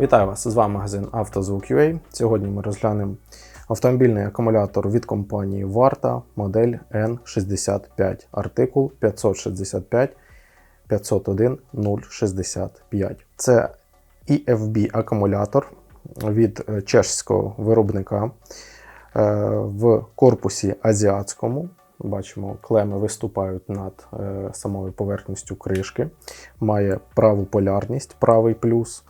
Вітаю вас! З вами магазин «Автозвук.UA». Сьогодні ми розглянемо автомобільний акумулятор від компанії Варта, модель N65, артикул 565 501 065. Це EFB акумулятор від е, чешського виробника е, в корпусі азіатському. Бачимо, клеми виступають над е, самою поверхністю кришки. Має праву полярність, правий плюс.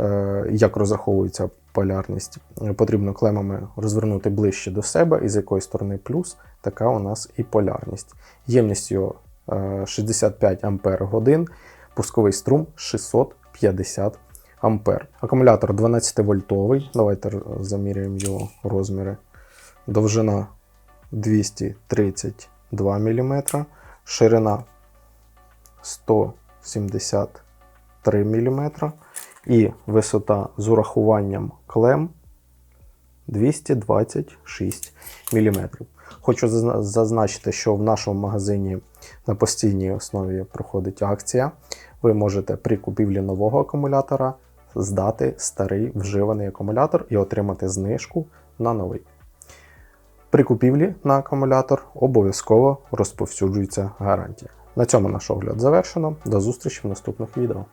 Е, Як розраховується полярність? Е, Потрібно клемами розвернути ближче до себе, і з якої сторони плюс, така у нас і полярність. Ємність його е, 65 Ампер годин, пусковий струм 650 Ампер. Акумулятор 12 вольтовий. Давайте заміряємо його розміри. Довжина 232 мм, ширина 173 мм і висота з урахуванням клем 226 мм. Хочу зазначити, що в нашому магазині на постійній основі проходить акція. Ви можете при купівлі нового акумулятора здати старий вживаний акумулятор і отримати знижку на новий. При купівлі на акумулятор обов'язково розповсюджується гарантія. На цьому наш огляд завершено. До зустрічі в наступних відео.